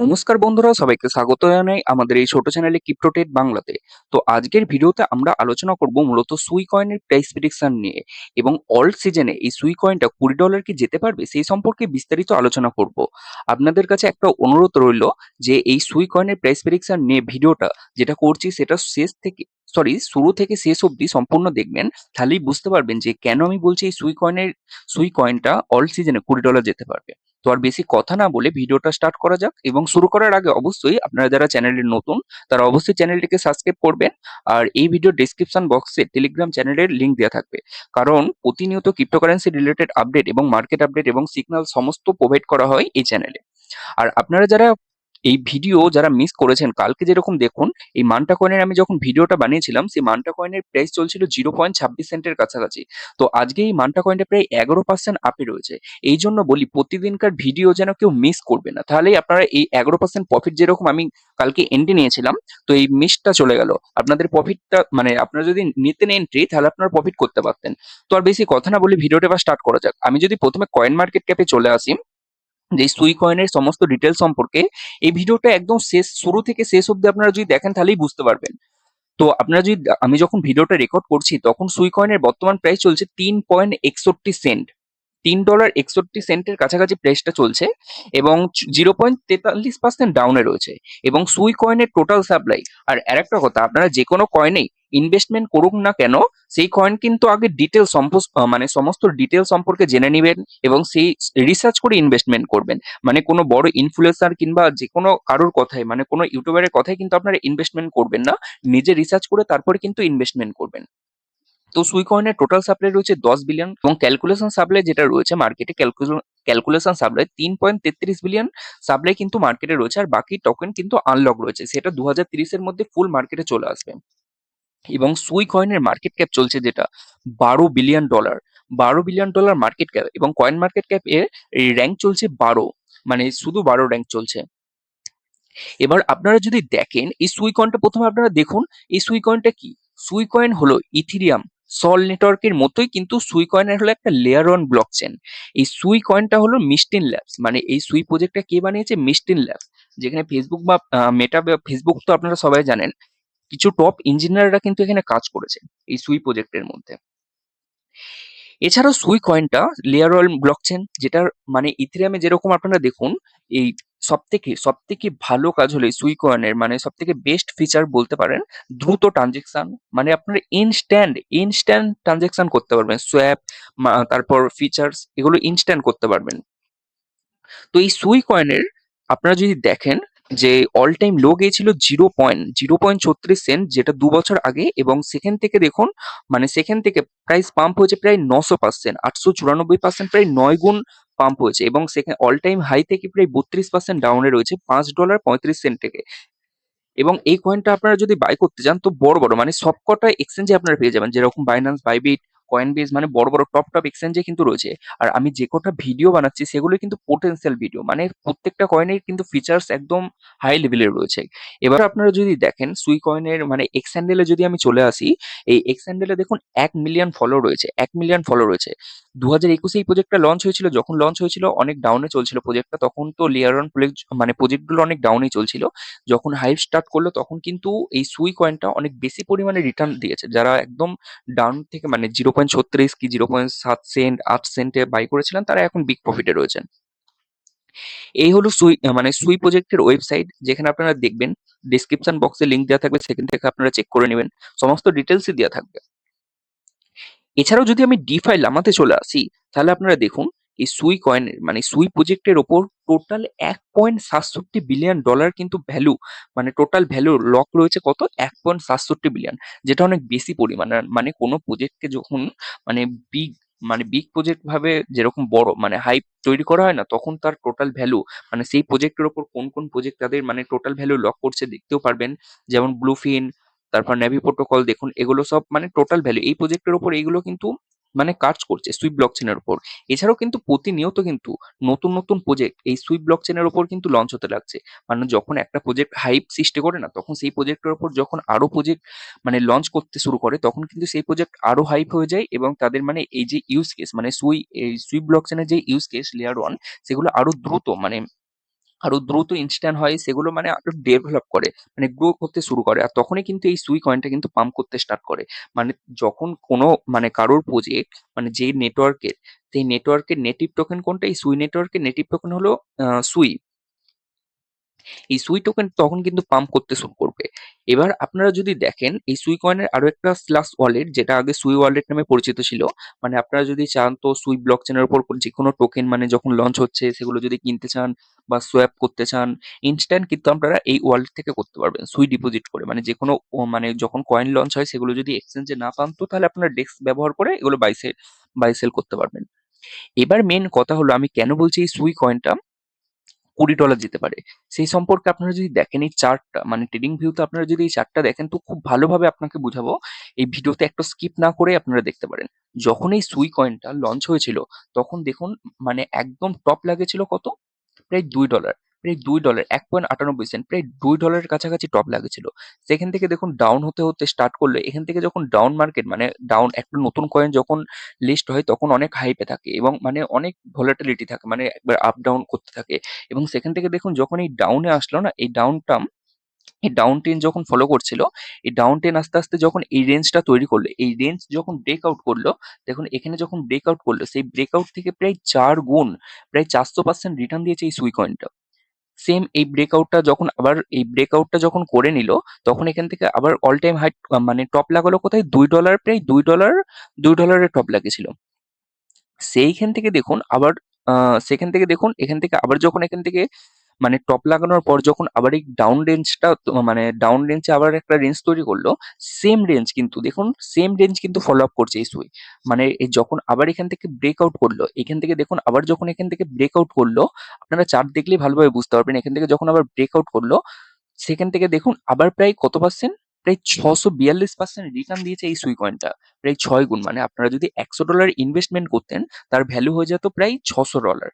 নমস্কার বন্ধুরা, সবাইকে স্বাগত জানাই আমাদের এই ছোট চ্যানেলে ক্রিপ্টোটেট বাংলাতে। তো আজকের ভিডিওতে আমরা আলোচনা করব মূলত সুই কয়েনের প্রাইস প্রেডিকশন নিয়ে এবং অল্ড সিজনে এই সুই কয়েনটা কুড়ি ডলার কি যেতে পারবে সেই সম্পর্কে বিস্তারিত আলোচনা করব। আপনাদের কাছে একটা অনুরোধ রইল যে এই সুই কয়েনের প্রাইস প্রেডিকশন নিয়ে ভিডিওটা যেটা করছি সেটা শেষ থেকে সরি শুরু থেকে শেষ অবধি সম্পূর্ণ দেখবেন। তাহলেই বুঝতে পারবেন যে কেন আমি বলছি এই সুই কয়েনের, সুই কয়েনটা অল্ড সিজনে কুড়ি ডলার যেতে পারবে। তো আর বেশি কথা না বলে ভিডিওটা স্টার্ট করা যাক এবং শুরু করার আগে অবশ্যই আপনারা যারা চ্যানেলের নতুন, তারা অবশ্যই চ্যানেলটিকে সাবস্ক্রাইব করবেন আর এই ভিডিও ডিসক্রিপশন বক্সে টেলিগ্রাম চ্যানেলের লিঙ্ক দেওয়া থাকবে। কারণ প্রতিনিয়ত ক্রিপ্টোকারেন্সি রিলেটেড আপডেট এবং মার্কেট আপডেট এবং সিগন্যাল সমস্ত প্রোভাইড করা হয় এই চ্যানেলে আর আপনারা যারা এই ভিডিও যারা মিস করেছেন, কালকে যেরকম দেখুন, এই মান্টা কয়েনের আমি যখন ভিডিওটা বানিয়েছিলাম, সেই মান্টা কয়েনের প্রাইস চলছিল জিরো পয়েন্ট ছাব্বিশ সেন্টের কাছাকাছি। তো আজকে এই মান্টা কয়েনটা প্রায় এগারো পার্সেন্ট আপে রয়েছে। এই জন্য বলি, প্রতিদিনকার ভিডিও যেন কেউ মিস করবে না। তাহলেই আপনারা এই এগারো পার্সেন্ট প্রফিট যেরকম আমি কালকে এন্ট্রি নিয়েছিলাম, তো এই মিসটা চলে গেল। আপনাদের প্রফিটটা মানে আপনারা যদি নিতেন এন্ট্রি তাহলে আপনারা প্রফিট করতে পারতেন। তো আর বেশি কথা না বলে ভিডিওটা এবার স্টার্ট করা যাক। আমি যদি প্রথমে কয়েন মার্কেট ক্যাপে চলে আসি যে সুই কয়েনের সমস্ত ডিটেল সম্পর্কে এই ভিডিওটা একদম শেষ, শুরু থেকে শেষ অবধি আপনারা যদি দেখেন তাহলেই বুঝতে পারবেন। তো আপনারা যদি, আমি যখন ভিডিওটা রেকর্ড করছি, তখন সুই কয়েনের বর্তমান প্রাইস চলছে তিন পয়েন্ট একষট্টি সেন্ট তিন ডলার একষট্টি সেন্টের কাছাকাছি প্রাইসটা চলছে এবং জিরো পয়েন্ট তেতাল্লিশ পার্সেন্ট ডাউনে রয়েছে এবং সুই কয়েনের টোটাল সাপ্লাই আর আরেকটা কথা, আপনারা যে কোনো কয়েনেই ইনভেস্টমেন্ট করুন না কেন, সেই কয়েন কিন্তু আগে ডিটেল মানে সমস্ত ডিটেল সম্পর্কে জেনে নেবেন এবং সেই রিসার্চ করে ইনভেস্টমেন্ট করবেন। মানে কোনো বড় ইনফ্লুয়েন্সার কিংবা যে কোনো কারোর কথায় মানে কোনো ইউটিউবারের কথায় কিন্তু আপনারা ইনভেস্টমেন্ট করবেন না, নিজে রিসার্চ করে তারপরে কিন্তু ইনভেস্টমেন্ট করবেন। তো সুই কয়েনের টোটাল সাপ্লাই রয়েছে দশ বিলিয়ন এবং ক্যালকুলেশন সাপ্লাই যেটা রয়েছে মার্কেটে ক্যালকুলেশন সাপ্লাই তিন পয়েন্ট তেত্রিশ বিলিয়ন সাপ্লাই কিন্তু মার্কেটে রয়েছে আর বাকি টোকেন কিন্তু আনলক রয়েছে। সেটা দু হাজার তিরিশের মধ্যে ফুল মার্কেটে চলে আসবে। এবং সুই কয়েনের মার্কেট ক্যাপ চলছে যেটা বারো বিলিয়ন ডলার বারো বিলিয়ন ডলার মার্কেট ক্যাপ এবং কয়েন মার্কেট ক্যাপ এর র্যাঙ্ক চলছে বারো। মানে শুধু বারো র্যাঙ্ক চলছে। এবার আপনারা যদি দেখেন, এই সুই কয়েনটা প্রথমে আপনারা দেখুন, এই সুই কয়েনটা কি? সুই কয়েন হলো ইথিরিয়াম সল নেটওয়ার্কের মতোই কিন্তু সুই কয়েনের হলো একটা লেয়ার অন ব্লক চেন এই সুই কয়েনটা হলো মিস্টিন ল্যাবস মানে এই সুই প্রজেক্টটা কে বানিয়েছে? মিস্টিন ল্যাবস যেখানে ফেসবুক বা মেটা ফেসবুক তো আপনারা সবাই জানেন। কিছু টপ ইঞ্জিনিয়াররা কিন্তু এখানে কাজ করেছে এই সুই প্রজেক্টের মধ্যে। এছাড়াও সুই কয়েনটা লেয়ার ওয়াল ব্লকচেন যেটার মানে ইথেরিয়ামে যেরকম আপনারা দেখুন, এই সব থেকে সব থেকে ভালো কাজ হলো সুই কয়েনের মানে সব থেকে বেস্ট ফিচার বলতে পারেন, দ্রুত ট্রানজেকশন মানে আপনার ইনস্ট্যান্ট ইনস্ট্যান্ট ট্রানজেকশন করতে পারবেন সোয়াপ তারপর ফিচার্স এগুলো ইনস্ট্যান্ট করতে পারবেন। তো এই সুই কয়েনের আপনারা যদি দেখেন যে অল টাইম লো গিয়েছিল জিরো পয়েন্ট জিরো পয়েন্ট ছত্রিশ সেন্ট যেটা দু বছর আগে এবং সেখান থেকে দেখুন মানে সেখান থেকে প্রাইস পাম্প হয়েছে প্রায় নশো পার্সেন্ট আটশো চুরানব্বই পার্সেন্ট প্রায় নয় গুণ পাম্প হয়েছে এবং সেখানে অল টাইম হাই থেকে প্রায় বত্রিশ পার্সেন্ট ডাউনে রয়েছে পাঁচ ডলার পঁয়ত্রিশ সেন্ট থেকে। এবং এই কয়েনটা আপনারা যদি বাই করতে চান, তো বড় বড় মানে সবকটা এক্সচেঞ্জে আপনারা পেয়ে যাবেন, যেরকম বাইন্যান্স বাইবিট কয়েনবেস মানে বড় বড় টপ টপ এক্সচেঞ্জে কিন্তু রয়েছে। আর আমি যে কটা ভিডিও বানাচ্ছি সেগুলো কিন্তু পোটেন্সিয়াল ভিডিও মানে প্রত্যেকটা কয়েনের কিন্তু ফিচার্স একদম হাই লেভেলের রয়েছে। এবার আপনারা যদি দেখেন সুই কয়েনের মানে এক্স হ্যান্ডেলে যদি আমি চলে আসি, এই এক্স হ্যান্ডেলে দেখুন এক মিলিয়ন ফলো রয়েছে, এক মিলিয়ন ফলো রয়েছে। দু হাজার একুশে এই প্রজেক্টটা লঞ্চ হয়েছিল, যখন লঞ্চ হয়েছিল, অনেক ডাউনে চলছিল প্রজেক্টটা তখন তো লেয়ার অন মানে প্রজেক্টগুলো অনেক ডাউনেই চলছিল। যখন হাইপ স্টার্ট করল, তখন কিন্তু এই সুই কয়েনটা অনেক বেশি পরিমাণে রিটার্ন দিয়েছে, যারা একদম ডাউন থেকে মানে জিরো পয়েন্ট ছত্রিশ কি জিরো পয়েন্ট সাত সেন্ট, আট সেন্টে বাই করেছিলেন তারা এখন বিগ প্রফিটে রয়েছেন। এই হলো সুই মানে সুই প্রজেক্টের ওয়েবসাইট যেখানে আপনারা দেখবেন ডিসক্রিপশন বক্সে লিঙ্ক দেওয়া থাকবে, সেখান থেকে আপনারা চেক করে নেবেন, সমস্ত ডিটেলসই দেওয়া থাকবে। এছাড়াও যদি আমি ডিফাই লামাতে চলে আসি, তাহলে আপনারা দেখুন এই সুই কয়েনের মানে সুই প্রজেক্টের ওপর টোটাল এক পয়েন্ট সাতষট্টি বিলিয়ন ডলার কিন্তু ভ্যালু মানে টোটাল ভ্যালু লক রয়েছে কত? এক পয়েন্ট সাতষট্টি বিলিয়ন যেটা অনেক বেশি পরিমাণ মানে কোনো প্রজেক্টকে যখন মানে বিগ মানে বিগ প্রজেক্ট ভাবে যেরকম বড় মানে হাইপ তৈরি করা হয় না, তখন তার টোটাল ভ্যালু মানে সেই প্রজেক্টের ওপর কোন কোন প্রজেক্ট তাদের মানে টোটাল ভ্যালু লক করছে দেখতেও পারবেন। যেমন ব্লুফিন তারপর নেভি প্রোটোকল দেখুন, এগুলো সব মানে টোটাল ভ্যালু এই প্রজেক্টের ওপর এইগুলো কিন্তু মানে কাজ করছে সুইপ ব্লক চেনের উপর। এছাড়াও কিন্তু প্রতিনিয়ত কিন্তু নতুন নতুন প্রজেক্ট এই সুইপ ব্লক চেনের উপর কিন্তু লঞ্চ হতে লাগছে। মানে যখন একটা প্রজেক্ট হাইপ সৃষ্টি করে না, তখন সেই প্রজেক্টের উপর যখন আরও প্রজেক্ট মানে লঞ্চ করতে শুরু করে, তখন কিন্তু সেই প্রজেক্ট আরও হাইপ হয়ে যায় এবং তাদের মানে এই যে ইউজ কেস মানে সুই এই সুইপ ব্লক চেনের যে ইউজ কেস লেয়ার ওয়ান সেগুলো আরও দ্রুত মানে আরও দ্রুত ইনস্ট্যান্ট হয়, সেগুলো মানে আরও ডেভেলপ করে মানে গ্রো করতে শুরু করে। আর তখনই কিন্তু এই সুই কয়েনটা কিন্তু পাম্প করতে স্টার্ট করে। মানে যখন কোনো মানে কারোর প্রজেক্ট মানে যে নেটওয়ার্কের সেই নেটওয়ার্কের নেটিভ টোকেন কোনটা? এই সুই নেটওয়ার্কের নেটিভ টোকেন হলো সুই এই সুই টোকেন তখন কিন্তু পাম্প করতে শুরু করবে। এবার আপনারা যদি দেখেন, এই সুই কয়েনের আরও একটা স্লাস ওয়ালেট যেটা আগে সুই ওয়ালেট নামে পরিচিত ছিল মানে আপনারা যদি চান তো সুই ব্লক চেনের উপর যে কোনো টোকেন মানে যখন লঞ্চ হচ্ছে, সেগুলো যদি কিনতে চান বা সোয়াপ করতে চান ইনস্ট্যান্ট কিন্তু আপনারা এই ওয়ালেট থেকে করতে পারবেন, সুই ডিপোজিট করে। মানে যে কোনো মানে যখন কয়েন লঞ্চ হয়, সেগুলো যদি এক্সচেঞ্জে না পান, তো তাহলে আপনারা ডেস্ক ব্যবহার করে এগুলো বাই সেল বাই সেল করতে পারবেন। এবার মেন কথা হলো, আমি কেন বলছি এই সুই কয়েনটা কুড়ি ডলার যেতে পারে। সেই সম্পর্কে আপনারা যদি দেখেন এই চার্টটা মানে ট্রেডিং ভিউতে আপনারা যদি এই চার্টটা দেখেন, তো খুব ভালোভাবে আপনাকে বুঝাবো, এই ভিডিওতে একটা স্কিপ না করে আপনারা দেখতে পারেন। যখন এই সুই কয়েনটা লঞ্চ হয়েছিল, তখন দেখুন মানে একদম টপ লাগেছিল কত? প্রায় দুই ডলার প্রায় দুই ডলার এক পয়েন্ট আটানব্বই সেন্ট প্রায় দুই ডলারের কাছাকাছি টপ লাগেছিল। সেখান থেকে দেখুন ডাউন হতে হতে স্টার্ট করল এখান থেকে যখন ডাউন মার্কেট মানে ডাউন একটা নতুন কয়েন যখন লিস্ট হয় তখন অনেক হাইপে থাকে এবং মানে অনেক ভোলাটিলিটি থাকে মানে একবার আপ ডাউন করতে থাকে এবং সেখান থেকে দেখুন যখন এই ডাউনে আসলো না, এই ডাউনটা এই ডাউন ট্রেন যখন ফলো করছিল, এই ডাউন ট্রেন আস্তে আস্তে যখন এই রেঞ্জটা তৈরি করল, এই রেঞ্জ যখন ব্রেক আউট করল, দেখুন এখানে যখন ব্রেক আউট করল, সেই ব্রেক আউট থেকে প্রায় চার গুণ, প্রায় চারশো পার্সেন্ট রিটার্ন দিয়েছে এই সুই কয়েনটা সেম এই ব্রেকআউটটা যখন আবার এই ব্রেকআউটটা যখন করে নিল, তখন এখান থেকে আবার অল টাইম হাই মানে টপ লাগালো কোথায়? দুই ডলার প্রায় দুই ডলার দুই ডলারের টপ লাগিয়েছিল। সেইখান থেকে দেখুন আবার সেখান থেকে দেখুন, এখান থেকে আবার যখন এখান থেকে মানে টপ লাগানোর পর যখন আবার এই ডাউন রেঞ্জটা মানে ডাউন রেঞ্জে আবার একটা রেঞ্জ তৈরি করল সেম রেঞ্জ কিন্তু, দেখুন সেম রেঞ্জ কিন্তু ফলো আপ করছে এই সুই মানে যখন আবার এখান থেকে ব্রেকআউট করল, এখান থেকে দেখুন আবার যখন এখান থেকে ব্রেকআউট করল, আপনারা চার্ট দেখলেই ভালোভাবে বুঝতে পারবেন, এখান থেকে যখন আবার ব্রেকআউট করল, সেখান থেকে দেখুন আবার প্রায় কত পার্সেন্ট প্রায় ছশো বিয়াল্লিশ পার্সেন্ট রিটার্ন দিয়েছে এই সুই কয়েনটা প্রায় ছয় গুণ। মানে আপনারা যদি একশো ডলার ইনভেস্টমেন্ট করতেন, তার ভ্যালু হয়ে যেত প্রায় ছশো ডলার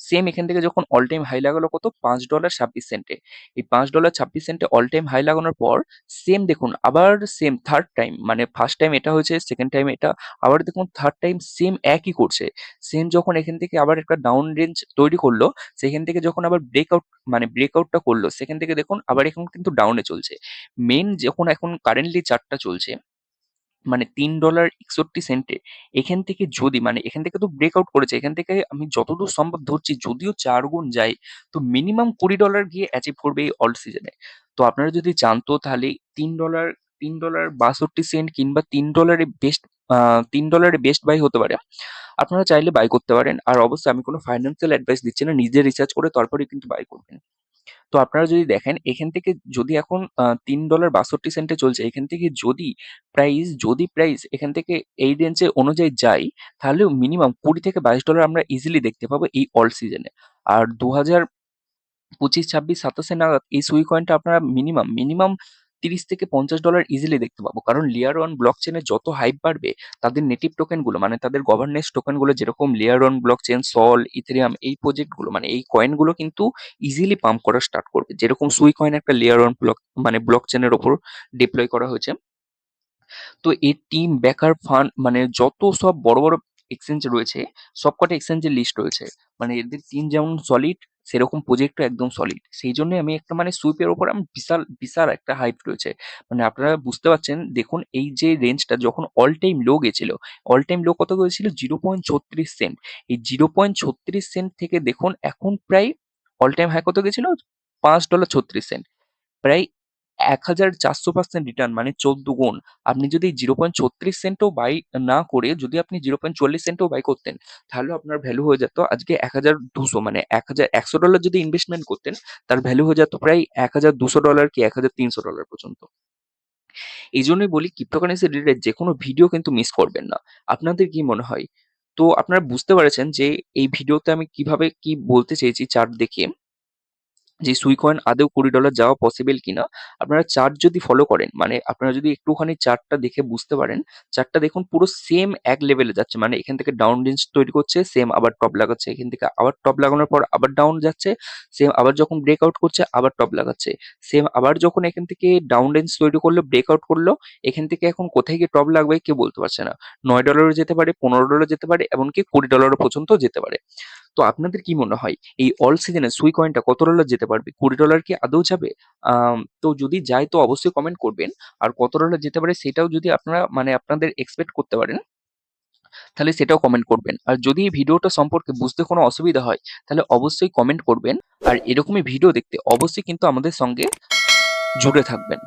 সেম এখান থেকে যখন অল টাইম হাই লাগালো কত? পাঁচ ডলার ছাব্বিশ সেন্টে এই পাঁচ ডলার ছাব্বিশ সেন্টে অল টাইম হাই লাগানোর পর সেম দেখুন, আবার সেম থার্ড টাইম মানে ফার্স্ট টাইম এটা হয়েছে সেকেন্ড টাইম এটা, আবার দেখুন থার্ড টাইম সেম একই করছে। সেম যখন এখান থেকে আবার একটা ডাউন রেঞ্জ তৈরি করল, সেখান থেকে যখন আবার ব্রেকআউট মানে ব্রেকআউটটা করল, সেখান থেকে দেখুন আবার এখন কিন্তু ডাউনে চলছে। মেন যখন এখন কারেন্টলি চার্টটা চলছে মানে তিন ডলার একষট্টি সেন্টে এখান থেকে যদি মানে এখান থেকে তো ব্রেকআউট করেছে, এখান থেকে আমি যতদূর সম্ভব ধরছি, যদিও চার গুণ যায়, তো মিনিমাম কুড়ি ডলার গিয়ে অ্যাচিভ করবে এই অল্ড সিজনে তো আপনারা যদি চান তো তাহলে তিন ডলার তিন ডলার বাষট্টি সেন্ট কিংবা তিন ডলারে বেস্ট তিন ডলারে বেস্ট বাই হতে পারে। আপনারা চাইলে বাই করতে পারেন। আর অবশ্যই আমি কোনো ফাইন্যান্সিয়াল অ্যাডভাইস দিচ্ছি না, নিজে রিসার্চ করে তারপরে কিন্তু বাই করবেন। তো আপনারা যদি দেখেন এখান থেকে যদি এখন আহ, ডলার বাষট্টি সেন্টে চলছে এখান থেকে যদি প্রাইস যদি প্রাইস এখান থেকে এই রেঞ্জে অনুযায়ী যাই তাহলে মিনিমাম কুড়ি থেকে বাইশ ডলার আমরা ইজিলি দেখতে পাবো এই অল সিজনে আর দু হাজার পঁচিশ ছাব্বিশ সাতাশে নাগাদ এই সুই কয়েনটা আপনারা মিনিমাম মিনিমাম তিরিশ থেকে পঞ্চাশ ডলার ইজিলি দেখতে পাবো। কারণ লেয়ার ওয়ান ব্লক চেনে যত হাইপ বাড়বে, তাদের নেটিভ টোকেনগুলো মানে তাদের গভর্নেন্স টোকেনগুলো যেরকম layer one blockchain Sol Ethereum এই প্রজেক্টগুলো মানে এই কয়েনগুলো কিন্তু ইজিলি পাম্প করা স্টার্ট করবে। যেরকম সুই কয়েন একটা লেয়ার ওয়ান ব্লক মানে ব্লক চেনের ওপর ডিপ্লয় করা হয়েছে। তো এই টিম বেকার ফান্ড মানে যত সব বড় বড় এক্সচেঞ্জ রয়েছে, সবকটা এক্সচেঞ্জের লিস্ট রয়েছে। মানে এদের টিম যেমন সলিড সেরকম প্রজেক্টও একদম সলিড সেই জন্য আমি একটা মানে সুইপের ওপর আমি বিশাল বিশাল একটা হাইপ রয়েছে। মানে আপনারা বুঝতে পারছেন, দেখুন এই যে রেঞ্জটা যখন অল টাইম লো গেছিল অল টাইম লো কত গেছিল? জিরো পয়েন্ট ছত্রিশ সেন্ট এই জিরো পয়েন্ট ছত্রিশ সেন্ট থেকে দেখুন এখন প্রায় অল টাইম হাই কত গেছিল? পাঁচ ডলার ছত্রিশ সেন্ট প্রায় এক হাজার চারশো পার্সেন্ট রিটার্ন মানে চোদ্দ গুণ। আপনি যদি জিরো পয়েন্ট ছত্রিশ সেন্টও বাই না করে, যদি আপনি জিরো পয়েন্ট চল্লিশ সেন্টও বাই করতেন, তাহলে আপনার ভ্যালু হয়ে যেত আজকে এক হাজার দুশো। মানে এক হাজার একশো ডলার যদি ইনভেস্টমেন্ট করতেন, তার ভ্যালু হয়ে যেত প্রায় এক হাজার দুশো ডলার কি এক হাজার তিনশো ডলার পর্যন্ত। এই জন্যই বলি ক্রিপ্টোকারেন্সি রিলেটেড যে কোনো ভিডিও কিন্তু মিস করবেন না। আপনাদের কি মনে হয়? তো আপনারা বুঝতে পেরেছেন যে এই ভিডিওতে আমি কীভাবে কি বলতে চেয়েছি চার্ট দেখে। যে সুই কয়েন আদৌ কুড়ি ডলার যাওয়া পসিবল কিনা, আপনারা চার্ট যদি ফলো করেন মানে আপনারা যদি একটুখানি চার্টটা দেখে বুঝতে পারেন চার্টটা দেখুন পুরো সেম এক লেভেলে যাচ্ছে মানে এখান থেকে ডাউন রেঞ্জ তৈরি করছে সেম আবার টপ লাগাচ্ছে, এখান থেকে আবার টপ লাগানোর পর আবার ডাউন যাচ্ছে সেম আবার যখন ব্রেকআউট করছে আবার টপ লাগাচ্ছে সেম আবার যখন এখান থেকে ডাউন রেঞ্জ তৈরি করল ব্রেকআউট করল, এখান থেকে এখন কোথায় গিয়ে টপ লাগবে কেউ বলতে পারছে না, নয় ডলারও যেতে পারে, পনেরো ডলার যেতে পারে, এমনকি কুড়ি ডলার পর্যন্ত যেতে পারে। তো আপনাদের কি মনে হয়, এই অল সিজনে সুই কয়েনটা কত ডলার যেতে পারবে? কুড়ি ডলার কি আদৌ যাবে? তো যদি যায় তো অবশ্যই কমেন্ট করবেন। আর কত ডলার যেতে পারে সেটাও যদি আপনারা মানে আপনাদের এক্সপেক্ট করতে পারেন, তাহলে সেটাও কমেন্ট করবেন। আর যদি এই ভিডিওটা সম্পর্কে বুঝতে কোনো অসুবিধা হয়, তাহলে অবশ্যই কমেন্ট করবেন। আর এরকমই ভিডিও দেখতে অবশ্যই কিন্তু আমাদের সঙ্গে জুড়ে থাকবেন।